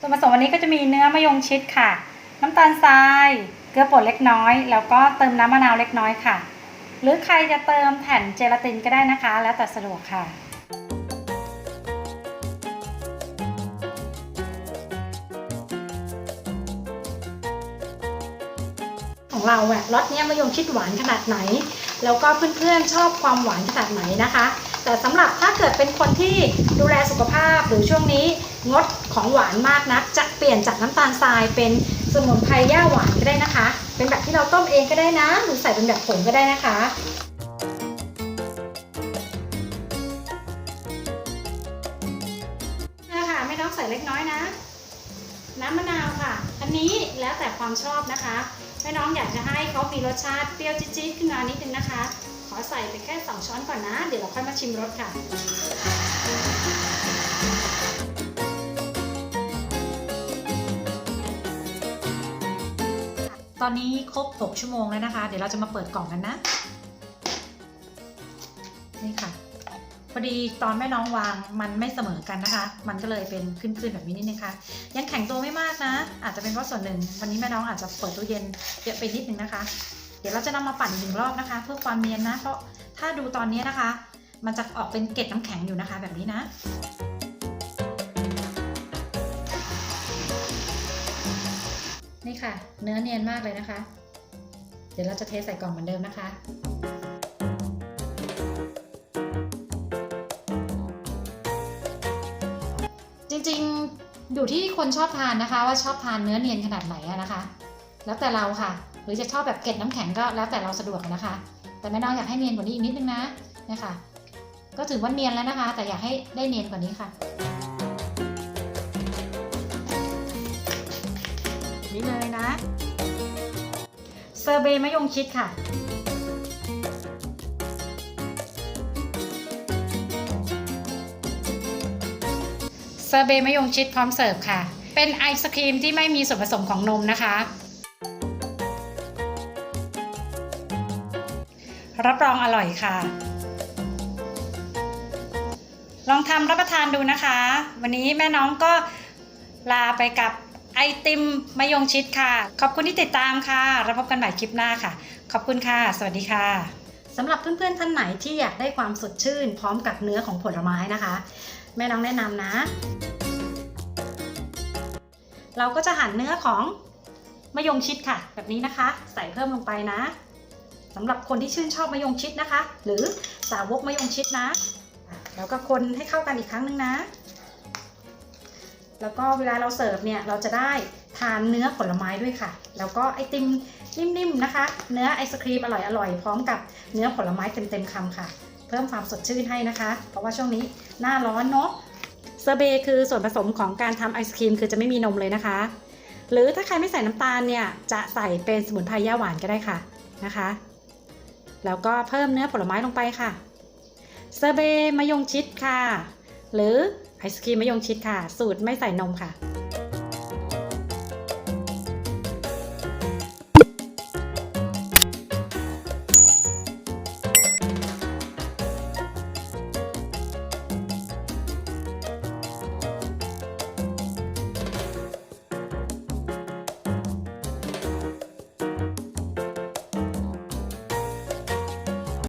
ส่วนผสมวันนี้ก็จะมีเนื้อมะยงชิดค่ะ น้ำตาลทราย เกลือป่นเล็กน้อย แล้วก็เติมน้ำมะนาวเล็กน้อยค่ะ หรือใครจะเติมแผ่นเจลาตินก็ได้นะคะ แล้วแต่สะดวกค่ะของเราอะรสเนี้ยมะยงชิดหวานขนาดไหน แล้วก็เพื่อนๆชอบความหวานขนาดไหนนะคะ แต่สำหรับถ้าเกิดเป็นคนที่ดูแลสุขภาพหรือช่วงนี้ งดของหวานมากนัก จะเปลี่ยนจากน้ำตาลทรายเป็นสมุนไพรย่าหวานก็ได้นะคะ เป็นแบบที่เราต้มเองก็ได้นะ หรือใส่เป็นแบบผงก็ได้นะคะนี่ค่ะไม่ต้องใส่เล็กน้อยนะ น้ำมะนาวค่ะ อันนี้แล้วแต่ความชอบนะคะแม่น้องอยากจะให้เขามีรสชาติเปรี้ยวจี๊ดๆขึ้นมานิดนึงนะคะ ขอใส่ไปแค่ 2 ช้อนก่อนนะ เดี๋ยวเราค่อยมาชิมรสค่ะ ตอนนี้ครบ 6 ชั่วโมงแล้วนะคะ เดี๋ยวเราจะมาเปิดกล่องกันนะ นี่ค่ะ พอดีตอนแม่น้องวางมันไม่เสมอกันนะคะ มันก็เลยเป็นขึ้นๆแบบนี้นิดนึงค่ะ ยังแข็งตัวไม่มากนะ อาจจะเป็นเพราะส่วนหนึ่ง วันนี้แม่น้องอาจจะเปิดตู้เย็นเยอะไปนิดนึงนะคะ เดี๋ยวเราจะนำมาปั่นหนึ่งรอบนะคะ เพื่อความเนียนนะ เพราะถ้าดูตอนนี้นะคะ มันจะออกเป็นเกล็ดน้ำแข็งอยู่นะคะ แบบนี้นะ นี่ค่ะ เนื้อเนียนมากเลยนะคะ เดี๋ยวเราจะเทใส่กล่องเหมือนเดิมนะคะจริงๆอยู่ที่คนชอบทานนะคะ ว่าชอบทานเนื้อเนียนขนาดไหนอะนะคะ แล้วแต่เราค่ะ หรือจะชอบแบบเกล็ดน้ำแข็งก็แล้วแต่เราสะดวกนะคะ แต่แม่น้องอยากให้เนียนกว่านี้อีกนิดนึงนะนี่ค่ะก็ถือว่าเนียนแล้วนะคะ แต่อยากให้ได้เนียนกว่านี้ค่ะ นี่เลยนะ เซอร์เบย์มะยงชิดค่ะเซอร์เบย์มะยงชิดพร้อมเสิร์ฟค่ะ เป็นไอศครีมที่ไม่มีส่วนผสมของนมนะคะ รับรองอร่อยค่ะ ลองทำรับประทานดูนะคะ วันนี้แม่น้องก็ลาไปกับ ไอติมมะยงชิดค่ะ ขอบคุณที่ติดตามค่ะแล้วพบกันใหม่คลิปหน้าค่ะ ขอบคุณค่ะ สวัสดีค่ะสำหรับเพื่อนๆท่านไหนที่อยากได้ความสดชื่น พร้อมกับเนื้อของผลไม้นะคะ แม่น้องแนะนำนะ เราก็จะหั่นเนื้อของมะยงชิดค่ะ แบบนี้นะคะ ใส่เพิ่มลงไปนะสำหรับคนที่ชื่นชอบมะยงชิดนะคะ หรือสาวกมะยงชิดนะ แล้วก็คนให้เข้ากันอีกครั้งหนึ่งนะ แล้วก็เวลาเราเสิร์ฟเนี่ยเราจะได้ทานเนื้อผลไม้ด้วยค่ะ แล้วก็ไอติมนิ่มๆนะคะ เนื้อไอศครีมอร่อยๆพร้อมกับเนื้อผลไม้เต็มๆคำค่ะ เพิ่มความสดชื่นให้นะคะ เพราะว่าช่วงนี้หน้าร้อนเนาะเซอร์เบคือส่วนผสมของการทำไอศครีมคือจะไม่มีนมเลยนะคะ หรือถ้าใครไม่ใส่น้ำตาลเนี่ยจะใส่เป็นสมุนไพรย่าหวานก็ได้ค่ะนะคะ แล้วก็เพิ่มเนื้อผลไม้ลงไปค่ะเซอร์เบมะยงชิดค่ะ หรือ ไอศครีมมะยงชิดค่ะ สูตรไม่ใส่นมค่ะ